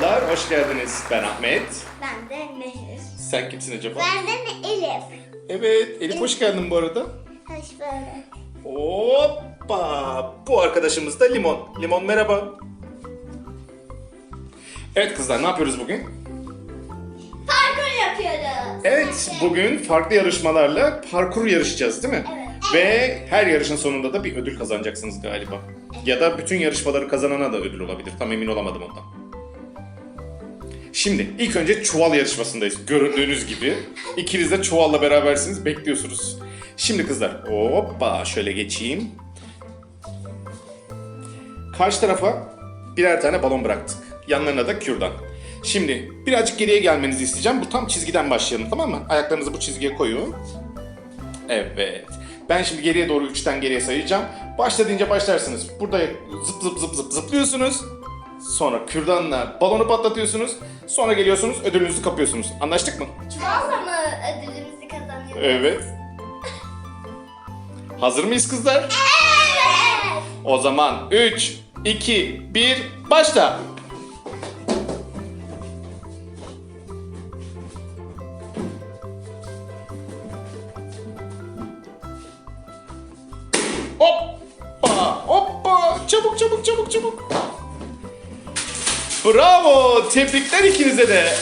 Merhabalar, hoş geldiniz. Ben Ahmet. Ben de Nehir. Sen kimsin acaba? Ben de Elif. Evet, Elif hoş geldin bu arada. Hoş böyle. Hoppa! Bu arkadaşımız da Limon. Limon merhaba. Evet kızlar, ne yapıyoruz bugün? Parkur yapıyoruz. Evet, bugün farklı yarışmalarla parkur yarışacağız değil mi? Evet. Ve her yarışın sonunda da bir ödül kazanacaksınız galiba. Ya da bütün yarışmaları kazanana da ödül olabilir. Tam emin olamadım ondan. Şimdi ilk önce çuval yarışmasındayız. Gördüğünüz gibi. İkiniz de çuvalla berabersiniz. Bekliyorsunuz. Şimdi kızlar hoppa şöyle geçeyim. Karşı tarafa birer tane balon bıraktık. Yanlarına da kürdan. Şimdi birazcık geriye gelmenizi isteyeceğim. Bu tam çizgiden başlayalım tamam mı? Ayaklarınızı bu çizgiye koyun. Evet. Ben şimdi geriye doğru 3'ten geriye sayacağım. Başla deyince başlarsınız. Burada zıp zıp zıp zıp zıplıyorsunuz. Sonra kürdanla balonu patlatıyorsunuz. Sonra geliyorsunuz ödülünüzü kapıyorsunuz. Anlaştık mı? Çuvalla mı ödülümüzü kazanıyoruz? Evet. Hazır mıyız kızlar? Evet. O zaman 3, 2, 1, başla. Hoppa, hoppa. Çabuk, çabuk, çabuk, çabuk. Bravo, tebrikler ikinize de.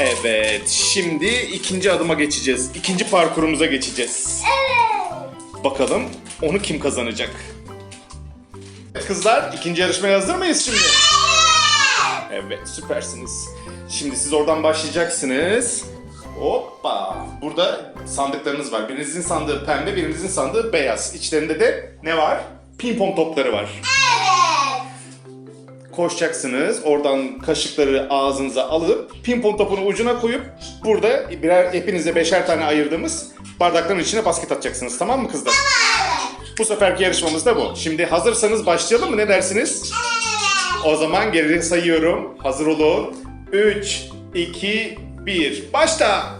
Evet, şimdi ikinci adıma geçeceğiz. İkinci parkurumuza geçeceğiz. Evet. Bakalım onu kim kazanacak? Kızlar ikinci yarışmaya hazır mıyız şimdi? Evet süpersiniz. Şimdi siz oradan başlayacaksınız. Hoppa. Burada sandıklarınız var. Birinizin sandığı pembe, birinizin sandığı beyaz. İçlerinde de ne var? Pimpon topları var. Koşacaksınız. Oradan kaşıkları ağzınıza alıp pimpon topunu ucuna koyup burada birer hepinize beşer tane ayırdığımız bardakların içine basket atacaksınız. Tamam mı kızlar? Bu seferki yarışmamız da bu. Şimdi hazırsanız başlayalım mı? Ne dersiniz? O zaman geri sayıyorum. Hazır olun. 3, 2, 1. Başla.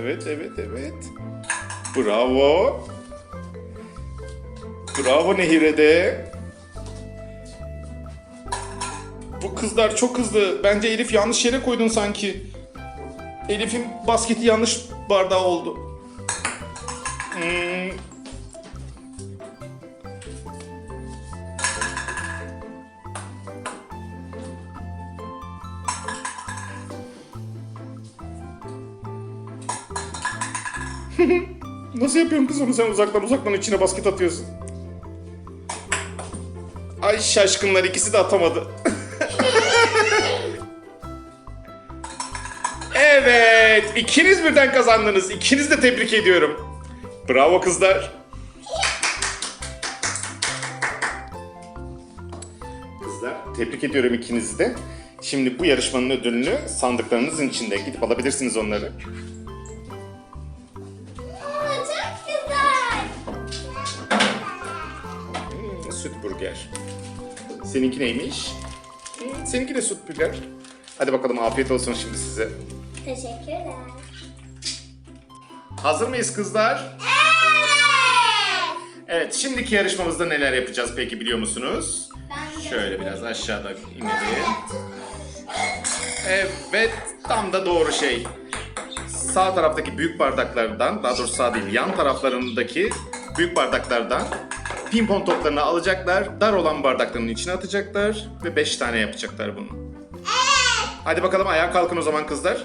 Evet, evet, evet. Bravo. Bravo Nehir'e de. Bu kızlar çok hızlı. Bence Elif yanlış yere koydun sanki. Elif'in basketi yanlış bardağı oldu. Hmm. Nasıl yapıyorsun kız onu sen uzaktan uzaktan içine basket atıyorsun? Ay şaşkınlar ikisi de atamadı. evet, ikiniz birden kazandınız. İkiniz de tebrik ediyorum. Bravo kızlar. Kızlar, tebrik ediyorum ikinizi de. Şimdi bu yarışmanın ödülünü sandıklarınızın içinde gidip alabilirsiniz onları. Süt burger. Seninki neymiş? Seninki de süt burger. Hadi bakalım afiyet olsun şimdi size. Teşekkürler. Hazır mıyız kızlar? Evet. Evet, şimdiki yarışmamızda neler yapacağız peki biliyor musunuz? Ben Şöyle biraz aşağıda inelim. Evet, tam da doğru şey. Sağ taraftaki büyük bardaklardan, daha doğrusu sağ değil, yan taraflarındaki büyük bardaklardan pimpon toplarını alacaklar, dar olan bardakların içine atacaklar ve 5 tane yapacaklar bunu. Hadi bakalım ayağa kalkın o zaman kızlar.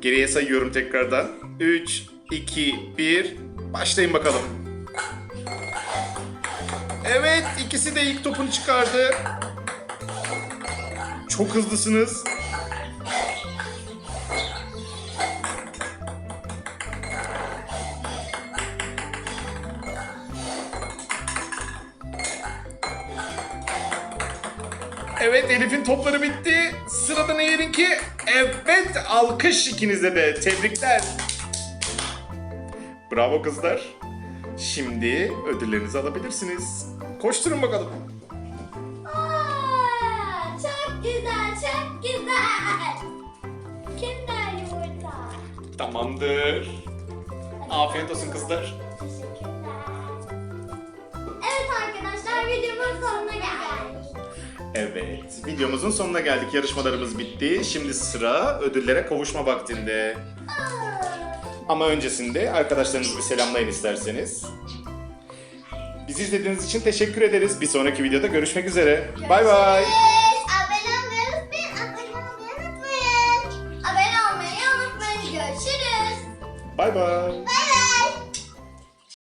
Geriye sayıyorum tekrardan. 3, 2, 1, başlayın bakalım. Evet, ikisi de ilk topunu çıkardı. Çok hızlısınız. Evet Elif'in topları bitti. Sırada Nehir'inki. Evet alkış ikinize de. Tebrikler. Bravo kızlar. Şimdi ödüllerinizi alabilirsiniz. Koşturun bakalım. Aa, çok güzel, çok güzel. Kinder yumurta. Tamamdır. Afiyet olsun kızlar. Teşekkürler. Evet, videomuzun sonuna geldik. Yarışmalarımız bitti. Şimdi sıra ödüllere kavuşma vaktinde. Ama öncesinde arkadaşlarınızı bir selamlayın isterseniz. Bizi izlediğiniz için teşekkür ederiz. Bir sonraki videoda görüşmek üzere. Bay bay. Abone olmayı unutmayın. Abone olmayı unutmayın. Abone olmayı unutmayın. Görüşürüz. Bay bay.